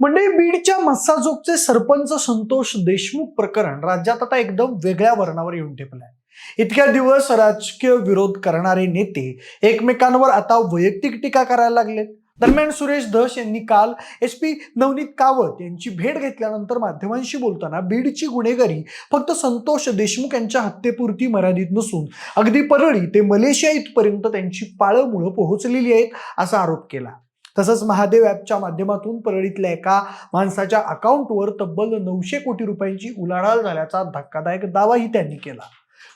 म्हणजे बीडच्या मस्साजोगचे सरपंच संतोष देशमुख प्रकरण राज्यात आता एकदम वेगळ्या वर्णावर येऊन ठेपलंय इतक्या दिवस राजकीय विरोध करणारे नेते एकमेकांवर आता वैयक्तिक टीका करायला लागले दरम्यान सुरेश धस यांनी काल एस पी नवनीत कावत यांची भेट घेतल्यानंतर माध्यमांशी बोलताना बीडची गुन्हेगारी फक्त संतोष देशमुख यांच्या हत्येपुरती मर्यादित नसून अगदी परळी ते मलेशिया इथपर्यंत त्यांची पाळंमुळं पोहोचलेली आहेत असा आरोप केला. तसंच महादेव ॲपच्या माध्यमातून परळीतल्या एका माणसाच्या अकाउंटवर तब्बल नऊशे कोटी रुपयांची उलाढाल झाल्याचा धक्कादायक दावाही त्यांनी केला.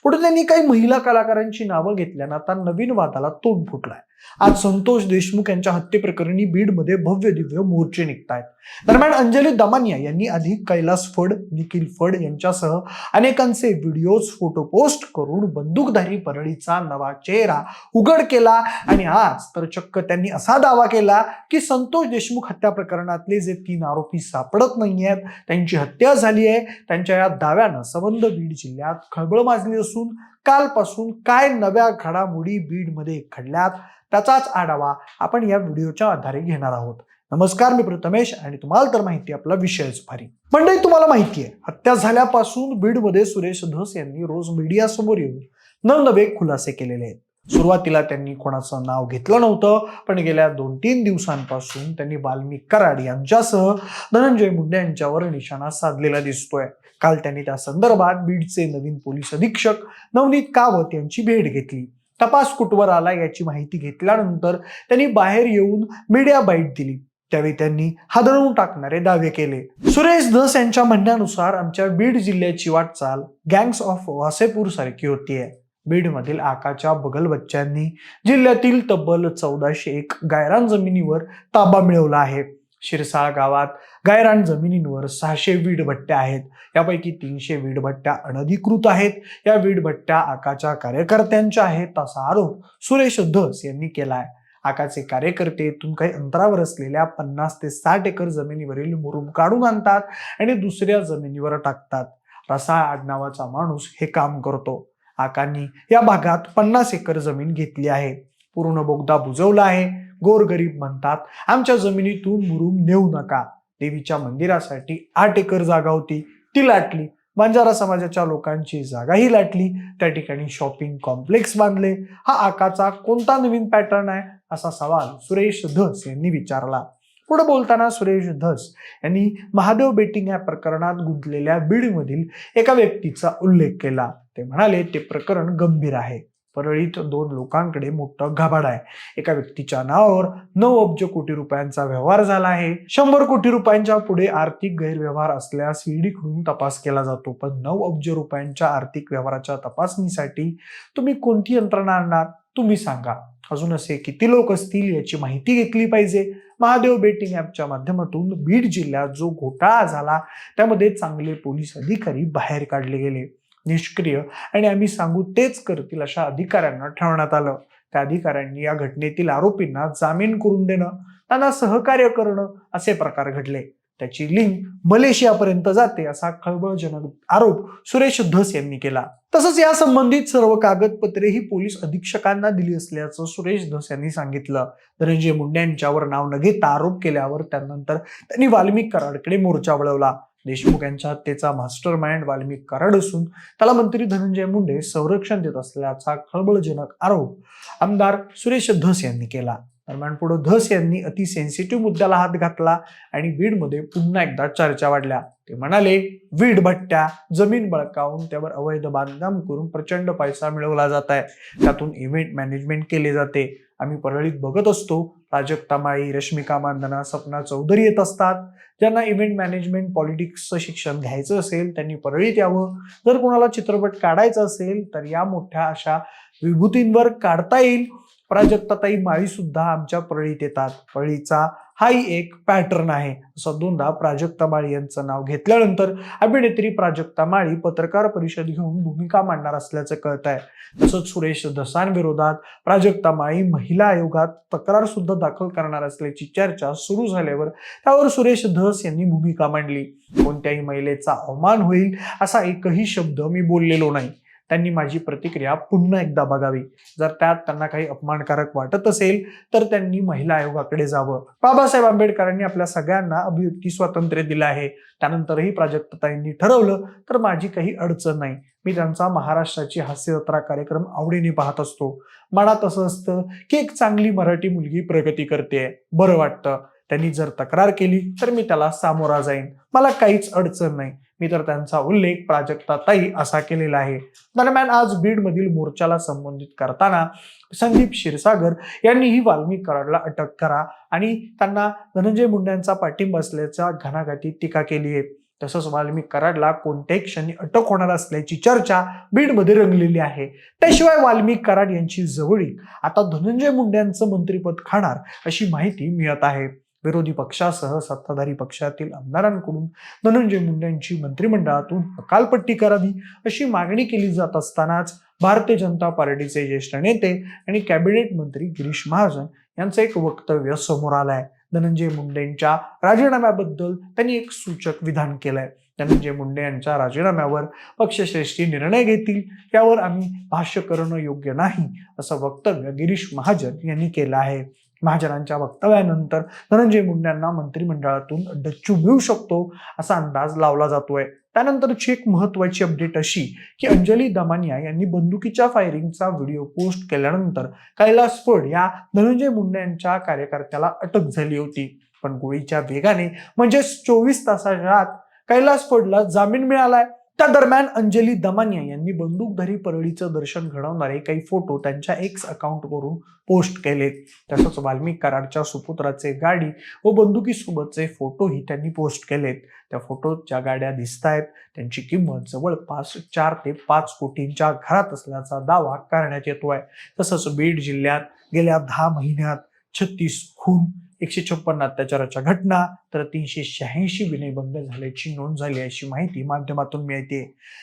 पुढे त्यांनी काही महिला कलाकारांची नावं घेतल्यानं आता नवीन वादाला तोंड फुटलाय. आज संतोष देशमुख यांच्या हत्येप्रकरणी बीडमध्ये भव्य दिव्य मोर्चे निघतायत. दरम्यान अंजली दमानिया यांनी आधी कैलास फड निखिल फड यांच्यासह अनेकांचे व्हिडिओज फोटो पोस्ट करून बंदूकधारी परळीचा नवा चेहरा उघड केला आणि आज तर चक्क त्यांनी असा दावा केला की संतोष देशमुख हत्या प्रकरणातले जे तीन आरोपी सापडत नाहीयेत त्यांची हत्या झाली आहे त्यांच्या या दाव्यानं संबंध बीड जिल्ह्यात खळबळ माजली असून कालपासून काय नव्या घडामोडी बीडमध्ये घडल्यात त्याचाच आढावा आपण या व्हिडिओच्या आधारे घेणार आहोत. नमस्कार मी प्रथमेश आणि तुम्हाला तर माहिती आपला विषयच भारी मंडळी तुम्हाला माहिती आहे हत्या झाल्यापासून बीडमध्ये सुरेश धस यांनी रोज मीडियासमोर येऊन नवनवे खुलासे केलेले आहेत. सुरुवातीला त्यांनी कोणाचं नाव घेतलं नव्हतं पण गेल्या दोन तीन दिवसांपासून त्यांनी वाल्मिक कराड यांच्यासह धनंजय मुंडे यांच्यावर निशाणा साधलेला दिसतोय. काल त्यांनी त्या संदर्भात बीडचे नवीन पोलीस अधीक्षक नवनीत कावत यांची भेट घेतली. तपास कुठवर आला याची माहिती घेतल्यानंतर त्यांनी बाहेर येऊन मीडिया बाईट दिली. त्यावेळी त्यांनी हादरवून टाकणारे दावे केले. सुरेश धस यांच्या म्हणण्यानुसार आमच्या बीड जिल्ह्याची वाटचाल गँग्स ऑफ वासेपूर सारखी होतीये. बीडमधील आकाच्या बगल बच्च्यांनी जिल्ह्यातील तब्बल चौदाशे एक गायरान जमिनीवर ताबा मिळवला आहे. शिरसाळ गावात गायरान जमिनींवर सहाशे वीडभट्ट्या आहेत. यापैकी तीनशे वीडभट्ट्या अनधिकृत आहेत. या वीडभट्ट्या आकाच्या कार्यकर्त्यांच्या आहेत असा आरोप सुरेश धस यांनी केला आहे आकाचे कार्यकर्ते इथून काही अंतरावर असलेल्या पन्नास ते साठ एकर जमिनीवरील मुरुम काढून आणतात आणि दुसऱ्या जमिनीवर टाकतात. रसाळ आडनावाचा माणूस हे काम करतो. आकांनी या भागात पन्नास एकर जमीन घेतली आहे. पूर्ण बोगदा बुजवला आहे. गोरगरीब म्हणतात आमच्या जमिनीतून मुरुम नेऊ नका. देवीच्या मंदिरासाठी आठ एकर जागा होती. ती लाटली. बंजारा समाजाच्या लोकांची जागाही लाटली. त्या ठिकाणी शॉपिंग कॉम्प्लेक्स बांधले. हा आकाचा कोणता नवीन पॅटर्न आहे? असा सवाल सुरेश धस यांनी विचारला. पुढे बोलताना सुरेश धस यांनी महादेव बेटिंग या प्रकरणात गुंतलेल्या बीडमधील एका व्यक्तीचा उल्लेख केला. ते म्हणाले ते प्रकरण गंभीर आहे. परळीत दोन लोकांकडे मोठं घाबाड आहे. एका व्यक्तीच्या नावावर नऊ अब्ज कोटी रुपयांचा व्यवहार झाला आहे. शंभर कोटी रुपयांच्या पुढे आर्थिक गैरव्यवहार असल्यास ईडीकडून तपास केला जातो. पण नऊ अब्ज रुपयांच्या आर्थिक व्यवहाराच्या तपासणीसाठी तुम्ही कोणती यंत्रणा आणणार? तुम्ही सांगा. अजून असे किती लोक असतील याची माहिती घेतली पाहिजे. महादेव बेटिंग ॲपच्या माध्यमातून बीड जिल्ह्यात जो घोटाळा झाला त्यामध्ये चांगले पोलीस अधिकारी बाहेर काढले गेले. निष्क्रिय आणि आम्ही सांगू तेच करतील अशा अधिकाऱ्यांना ठेवण्यात आलं. त्या अधिकाऱ्यांनी या घटनेतील आरोपींना जामीन करून देणं त्यांना सहकार्य करणं असे प्रकार घडले. त्याची लिंक मलेशियापर्यंत जाते असा खळबळजनक आरोप सुरेश धस यांनी केला. तसंच या संबंधित सर्व कागदपत्रेही पोलीस अधीक्षकांना दिली असल्याचं सुरेश धस यांनी सांगितलं. धनंजय मुंडे यांच्यावर नाव न घेता आरोप केल्यावर त्यानंतर त्यांनी वाल्मिक कराडकडे मोर्चा वळवला. देशमुख यांच्या हत्येचा मास्टर माइंड वाल्मिक कराड असून त्याला मंत्री धनंजय मुंडे संरक्षण देत असल्याचा खळबळजनक आरोप आमदार सुरेश धस यांनी केला. दरम्यान पुढे धस यांनी अति सेन्सिटिव्ह मुद्द्याला हात घातला आणि बीडमध्ये पुन्हा एकदा चर्चा वाढल्या. ते म्हणाले वीड भट्ट्या जमीन बळकावून त्यावर अवैध बांधकाम करून प्रचंड पैसा मिळवला जात आहे. त्यातून इव्हेंट मॅनेजमेंट केले जाते. आम्ही परळीत बघत असतो. प्राजक्ता माळी रश्मिका मानधना सपना चौधरी येत असतात. ज्यांना इव्हेंट मॅनेजमेंट पॉलिटिक्सचं शिक्षण घ्यायचं असेल त्यांनी परळीत यावं. जर कोणाला चित्रपट काढायचा असेल तर या मोठ्या अशा विभूतींवर काढता येईल. प्राजक्ताताई माळी सुद्धा आमच्या परळीत येतात. परळीचा हाही एक पॅटर्न आहे. असं दोनदा प्राजक्ता माळी यांचं नाव घेतल्यानंतर अभिनेत्री प्राजक्ता माळी पत्रकार परिषद घेऊन भूमिका मांडणार असल्याचं कळत आहे तसंच सुरेश धसांविरोधात प्राजक्ता माळी महिला आयोगात तक्रार सुद्धा दाखल करणार असल्याची चर्चा सुरू झाल्यावर त्यावर सुरेश धस यांनी भूमिका मांडली. कोणत्याही महिलेचा अवमान होईल असा एकही शब्द मी बोललेलो नाही. त्यांनी माझी प्रतिक्रिया पुन्हा एकदा बघावी. जर त्यात त्यांना काही अपमानकारक वाटत असेल तर त्यांनी महिला आयोगाकडे जावं. बाबासाहेब आंबेडकरांनी आपल्या सगळ्यांना अभिव्यक्ती स्वातंत्र्य दिलं आहे. त्यानंतरही प्राजक्तताईंनी ठरवलं तर माझी काही अडचण नाही. मी त्यांचा महाराष्ट्राची हास्यजत्रा कार्यक्रम आवडीने पाहत असतो. मनात असं असतं की एक चांगली मराठी मुलगी प्रगती करते. बरं वाटतं. त्यांनी जर तक्रार केली तर मी त्याला सामोरा जाईन. मला काहीच अडचण नाही. मी तर त्यांचा उल्लेख प्राजक्ता ताई असा केलेला आहे. दरम्यान आज बीडमधील मोर्चाला संबोधित करताना संदीप क्षीरसागर यांनीही वाल्मिक कराडला अटक करा आणि त्यांना धनंजय मुंडेंचा पाठिंबा असल्याचा घणाघाती टीका केली आहे. तसंच वाल्मिक कराडला कोणत्याही क्षणी अटक होणार असल्याची चर्चा बीडमध्ये रंगलेली आहे. त्याशिवाय वाल्मिक कराड यांची जवळीक आता धनंजय मुंडेंचं मंत्रिपद खाणार अशी माहिती मिळत आहे. विरोधी पक्षासह सत्ताधारी पक्षातील आमदारांकडून धनंजय मुंडेंची मंत्रिमंडळातून हकालपट्टी करावी अशी मागणी केली जात असतानाच भारतीय जनता पार्टीचे ज्येष्ठ नेते आणि कॅबिनेट मंत्री गिरीश महाजन यांचं एक वक्तव्य समोर आलंय. धनंजय मुंडेंच्या राजीनाम्याबद्दल त्यांनी एक सूचक विधान केलंय. धनंजय मुंडे यांच्या राजीनाम्यावर पक्षश्रेष्ठी निर्णय घेतील यावर आम्ही भाष्य करणं योग्य नाही असं वक्तव्य गिरीश महाजन यांनी केलं आहे. महाजनांच्या वक्तव्यानंतर धनंजय मुंडेंना मंत्रिमंडळातून डच्चू मिळू शकतो असा अंदाज लावला जातोय. त्यानंतरची एक महत्वाची अपडेट अशी की अंजली दमानिया यांनी बंदुकीच्या फायरिंगचा व्हिडिओ पोस्ट केल्यानंतर कैलास फड या धनंजय मुंडे यांच्या कार्यकर्त्याला अटक झाली होती. पण गोळीच्या वेगाने म्हणजेच चोवीस तासाच्या आत कैलास फडला जामीन मिळालाय. त्या दरम्यान अंजली दमानिया यांनी बंदूकधारी परळीचं दर्शन घडवणारे काही फोटो त्यांच्या एक्स अकाउंटवरून पोस्ट केले. तसंच वाल्मिक कराडच्या सुपुत्राचे गाडी व बंदुकीसोबतचे फोटोही त्यांनी पोस्ट केलेत. त्या फोटोत ज्या गाड्या दिसत आहेत त्यांची किंमत जवळपास चार ते पाच कोटींच्या घरात असल्याचा दावा करण्यात येतोय. तसंच बीड जिल्ह्यात गेल्या दहा महिन्यात छत्तीस खून एकशे छप्पन्न अत्याचाराच्या घटना तर तीनशे शहाऐंशी विनयभंग झाल्याची नोंद झाली अशी माहिती माध्यमातून मिळते.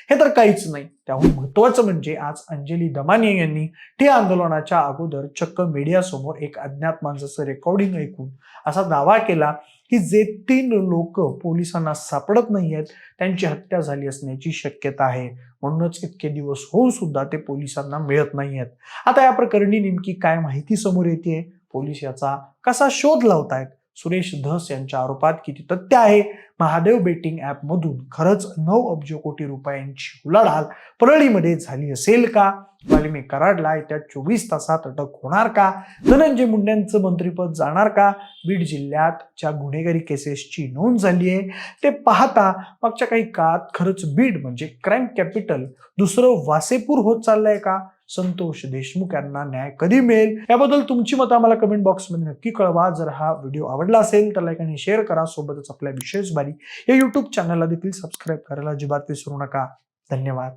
हे तर काहीच नाही. त्याहून महत्वाचं म्हणजे आज अंजली दमानिया यांनी टी आंदोलनाच्या अगोदर चक्क मीडियासमोर एक अज्ञात माणसाचं रेकॉर्डिंग ऐकून असा दावा केला की जे तीन लोक पोलिसांना सापडत नाही आहेत त्यांची हत्या झाली असण्याची शक्यता आहे. म्हणूनच इतके दिवस होऊन सुद्धा ते पोलिसांना मिळत नाहीयेत. आता या प्रकरणी नेमकी काय माहिती समोर येते पोलीस याचा कसा शोध लावतायत? सुरेश धस यांच्या आरोपात किती तथ्य आहे? महादेव बेटिंग ऍप मधून खरंच नऊ अब्ज कोटी रुपयांची उलाढाल परळीमध्ये झाली असेल का? वाल्मिक कराडला येत्या चोवीस तासात अटक होणार का? धनंजय मुंडेंचं मंत्रिपद जाणार का? बीड जिल्ह्यात ज्या गुन्हेगारी केसेसची नोंद झाली आहे. ते पाहता मागच्या काही काळात खरंच बीड म्हणजे क्राईम कॅपिटल दुसरं वासेपूर होत चाललंय का? संतोष देशमुख यांना न्याय कधी मिळेल? याबद्दल तुमची मतं आम्हाला कमेंट बॉक्समध्ये नक्की कळवा. जर हा व्हिडिओ आवडला असेल तर लाईक आणि शेअर करा. सोबतच आपल्या विशेष बारी या युट्यूब चॅनलला देखील सबस्क्राईब करायला अजिबात विसरू नका. धन्यवाद.